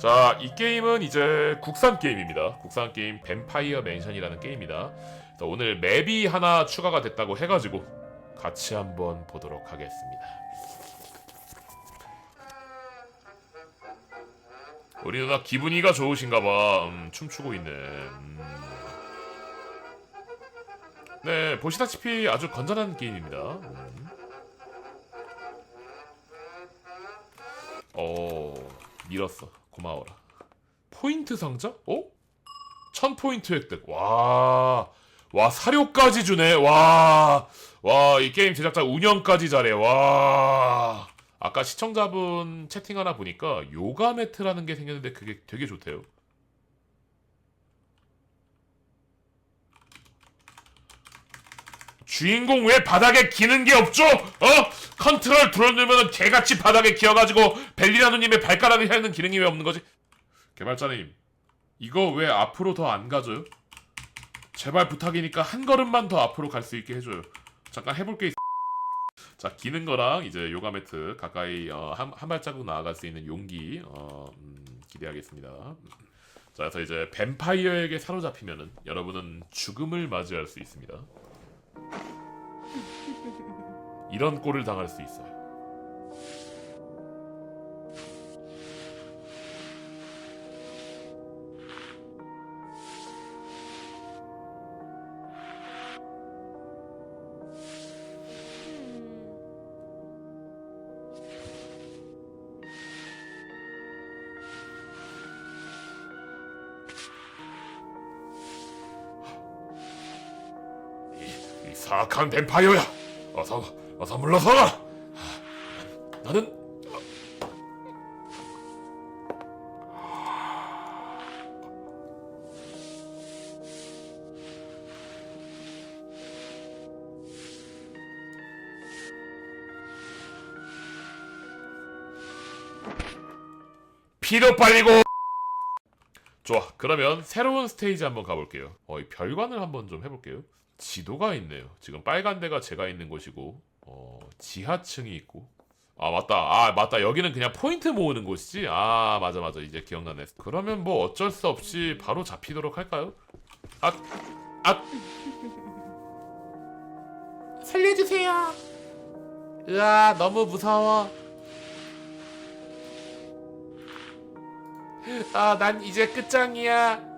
자, 이 게임은 이제 국산 게임입니다. 국산 게임 뱀파이어 맨션이라는 게임이다. 그래서 오늘 맵이 하나 추가가 됐다고 해가지고 같이 한번 보도록 하겠습니다. 우리 누나 기분이가 좋으신가봐. 음, 춤추고 있네. 음. 네, 보시다시피 아주 건전한 게임입니다. 음. 어, 밀었어. 고마워라. 포인트 상자? 어? 1000포인트 획득. 와. 와, 사료까지 주네. 와. 와, 이 게임 제작자 운영까지 잘해. 와. 아까 시청자분 채팅 하나 보니까 요가 매트라는 게 생겼는데 그게 되게 좋대요. 주인공 왜 바닥에 기는 게 없죠? 어? 컨트롤 눌러누르면 개같이 바닥에 기어가지고 벨리나누님의 발가락을 향는 기능이 왜 없는 거지? 개발자님, 이거 왜 앞으로 더 안 가져요? 제발 부탁이니까 한 걸음만 더 앞으로 갈 수 있게 해줘요. 잠깐 해볼 게 있... 자, 기는 거랑 이제 요가 매트 가까이 어, 한, 한 발자국 나아갈 수 있는 용기 어, 음, 기대하겠습니다. 자, 그래서 이제 뱀파이어에게 사로잡히면은 여러분은 죽음을 맞이할 수 있습니다. 이런 꼴을 당할 수 있어요. 사악한 뱀파이어야! 어서 어서 물러서라! 나는 피도 빨리고. 좋아 그러면 새로운 스테이지 한번 가볼게요. 어, 이 별관을 한번 좀 해볼게요. 지도가 있네요. 지금 빨간 데가 제가 있는 곳이고. 어, 지하층이 있고. 아 맞다. 아 맞다. 여기는 그냥 포인트 모으는 곳이지? 아 맞아 맞아. 이제 기억나네. 그러면 뭐 어쩔 수 없이 바로 잡히도록 할까요? 아, 아 살려주세요. 으아 너무 무서워. 아 난 이제 끝장이야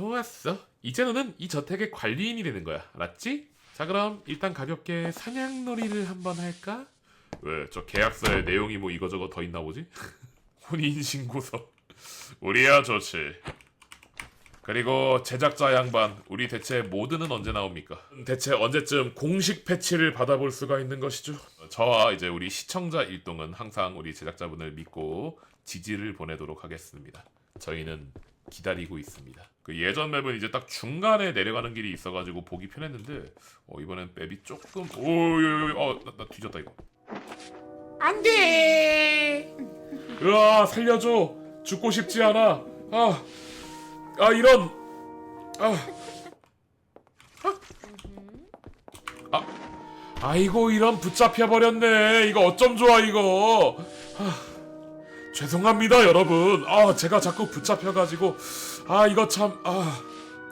좋았어. 이제 너는 이 저택의 관리인이 되는 거야. 알았지? 자 그럼 일단 가볍게 사냥놀이를 한번 할까? 왜? 저 계약서에 내용이 뭐 이거저거 더 있나 보지? 혼인신고서. 우리야 좋지. 그리고 제작자 양반, 우리 대체 모드는 언제 나옵니까? 대체 언제쯤 공식 패치를 받아볼 수가 있는 것이죠? 저와 이제 우리 시청자 일동은 항상 우리 제작자분을 믿고 지지를 보내도록 하겠습니다. 저희는 기다리고 있습니다. 그 예전 맵은 이제 딱 중간에 내려가는 길이 있어가지고 보기 편했는데 어, 이번엔 맵이 조금 오요요 어나 나 뒤졌다 이거. 안돼. 으아 살려줘. 죽고 싶지 않아. 아, 아 이런. 아. 아. 아이고 이런 붙잡혀 버렸네. 이거 어쩜 좋아 이거. 아. 죄송합니다 여러분. 아 제가 자꾸 붙잡혀가지고. 아 이거 참아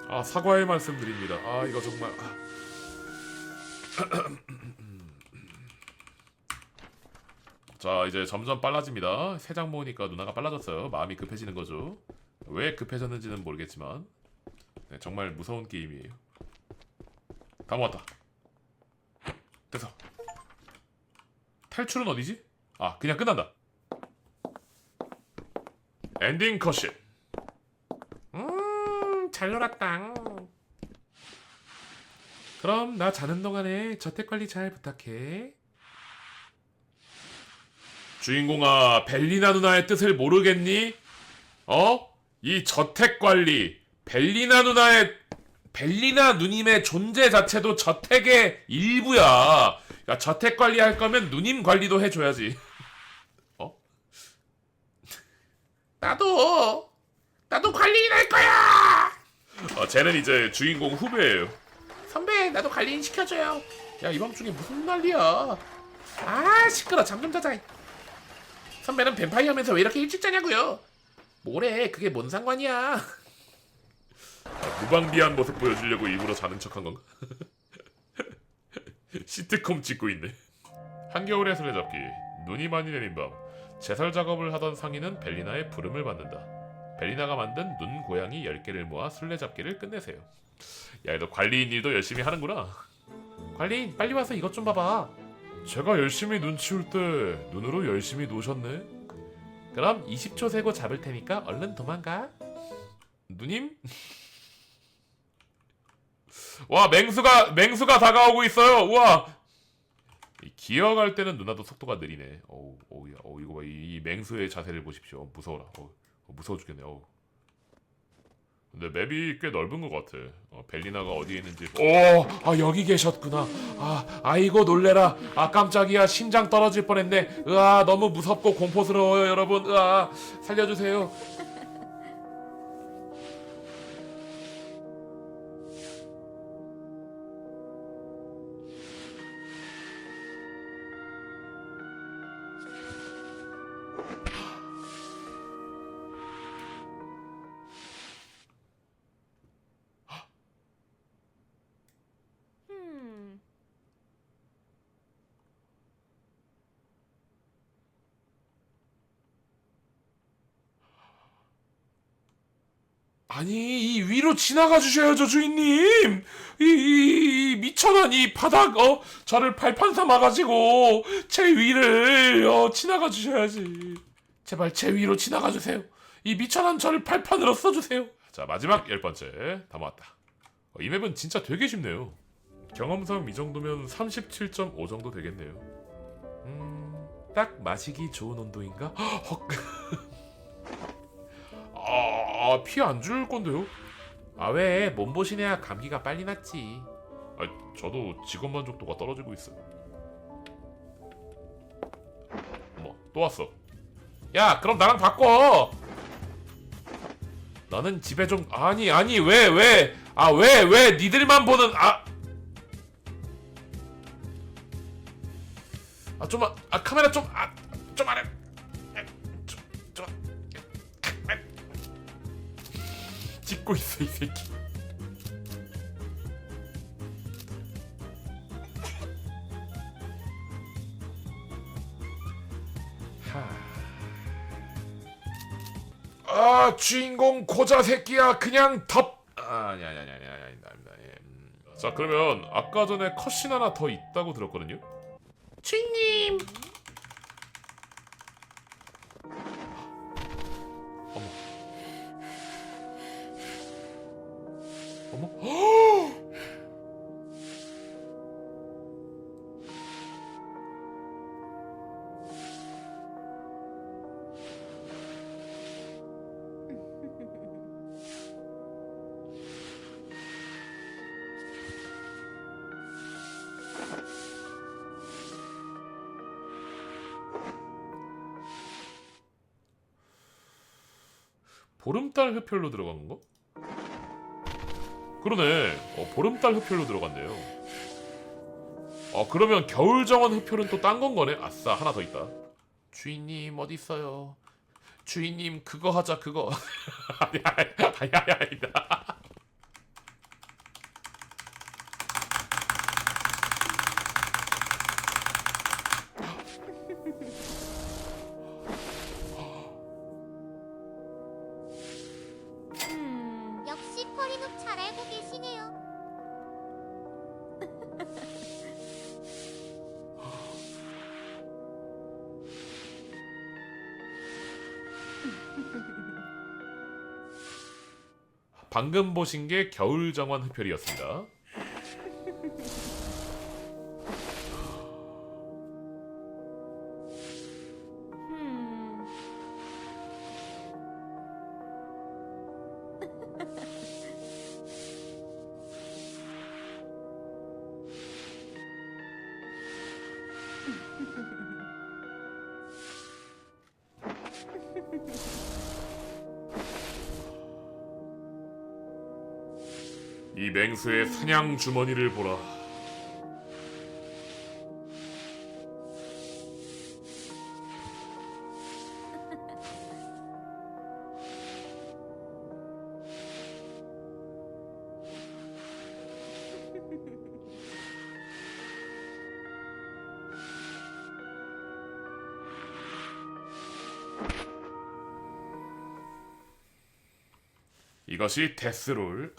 아, 사과의 말씀드립니다. 아 이거 정말 아. 자 이제 점점 빨라집니다. 세 장 모으니까 누나가 빨라졌어요. 마음이 급해지는 거죠. 왜 급해졌는지는 모르겠지만. 네, 정말 무서운 게임이에요. 다 모았다. 됐어. 탈출은 어디지? 아 그냥 끝난다 엔딩 컷신. 음, 잘 놀았다. 그럼 나 자는 동안에 저택 관리 잘 부탁해. 주인공아, 벨리나 누나의 뜻을 모르겠니? 어? 이 저택 관리, 벨리나 누나의 벨리나 누님의 존재 자체도 저택의 일부야. 야, 저택 관리할 거면 누님 관리도 해줘야지. 나도 나도 관리인 할 거야. 어, 쟤는 이제 주인공 후배예요. 선배, 나도 관리인 시켜줘요. 야, 이 밤중에 무슨 난리야? 아, 시끄러. 잠 좀 자자. 선배는 뱀파이어면서 왜 이렇게 일찍 자냐고요? 뭐래? 그게 뭔 상관이야? 무방비한 모습 보여주려고 일부러 자는 척한 건가? 시트콤 찍고 있네. 한겨울의 술래잡기 눈이 많이 내린 밤 제설 작업을 하던 상인은 벨리나의 부름을 받는다. 벨리나가 만든 눈 고양이 10개를 모아 술래잡기를 끝내세요. 야, 너 관리인 일도 열심히 하는구나. 관리인 빨리 와서 이것 좀 봐봐. 제가 열심히 눈 치울 때 눈으로 열심히 노셨네. 그럼 20초 세고 잡을 테니까 얼른 도망가. 누님? 와 맹수가 맹수가 다가오고 있어요. 우와. 이 기어갈 때는 누나도 속도가 느리네. 어우, 어우, 야, 어우 이거 봐. 이, 이 맹수의 자세를 보십시오. 무서워라. 어, 무서워 죽겠네. 어우. 근데 맵이 꽤 넓은 것 같아. 어, 벨리나가 어디에 있는지. 오, 아 여기 계셨구나. 아, 아이고 놀래라. 아 깜짝이야. 심장 떨어질 뻔했네. 으아, 너무 무섭고 공포스러워요, 여러분. 으아, 살려주세요. 아니 이 위로 지나가 주셔야죠 주인님. 이, 이, 이 미천한 이 바닥 어? 저를 발판 삼아가지고 제 위를 어 지나가 주셔야지. 제발 제 위로 지나가 주세요. 이 미천한 저를 발판으로 써주세요. 자 마지막 열 번째 다 모았다. 어, 이 맵은 진짜 되게 쉽네요. 경험상 이 정도면 37.5 정도 되겠네요. 음딱 마시기 좋은 온도인가? 헉 아, 피 안 줄 건데요? 아, 왜? 몸보신해야 감기가 빨리 낫지. 아, 저도 직업 만족도가 떨어지고 있어요. 어머, 또 왔어. 야, 그럼 나랑 바꿔! 너는 집에 좀, 아니, 아니, 왜, 왜? 아, 왜, 왜? 니들만 보는, 아! 아, 찍고 있어 이 새끼. 아 주인공 고자 새끼야 그냥 덮. 아, 아니 아니 아니 아니 아니 아닙니다. 예. 음. 자 그러면 아까 전에 컷신 하나 더 있다고 들었거든요. 주인님. 어머. 보름달 흡혈로 들어간 건가? 그러네. 어, 보름달 흡혈로 들어간대요. 어, 그러면 겨울 정원 흡혈은 또 딴 건 거네. 아싸, 하나 더 있다. 주인님 어디 있어요? 주인님 그거 하자 그거. 아니 아니 아니 아니. 방금 보신 게 겨울 정원 흡혈이었습니다. 이 맹수의 사냥 주머니를 보라. 이것이 데스롤.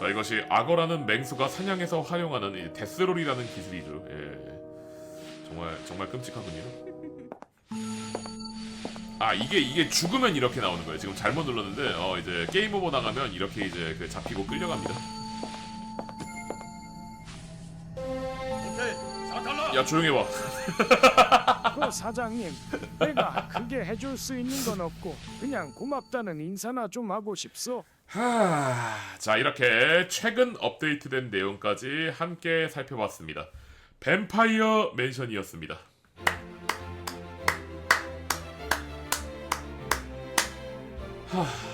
자 이것이 악어라는 맹수가 사냥해서 활용하는 이 데스롤이라는 기술이죠. 예. 정말 정말 끔찍하군요. 아 이게 이게 죽으면 이렇게 나오는 거예요. 지금 잘못 눌렀는데 어 이제 게임 오버 나가면 이렇게 이제 그 잡히고 끌려갑니다. 야 조용히 봐. 그 사장님, 내가 크게 해줄 수 있는 건 없고 그냥 고맙다는 인사나 좀 하고 싶소. 하... 자 이렇게 최근 업데이트된 내용까지 함께 살펴봤습니다. 뱀파이어 맨션이었습니다. 하...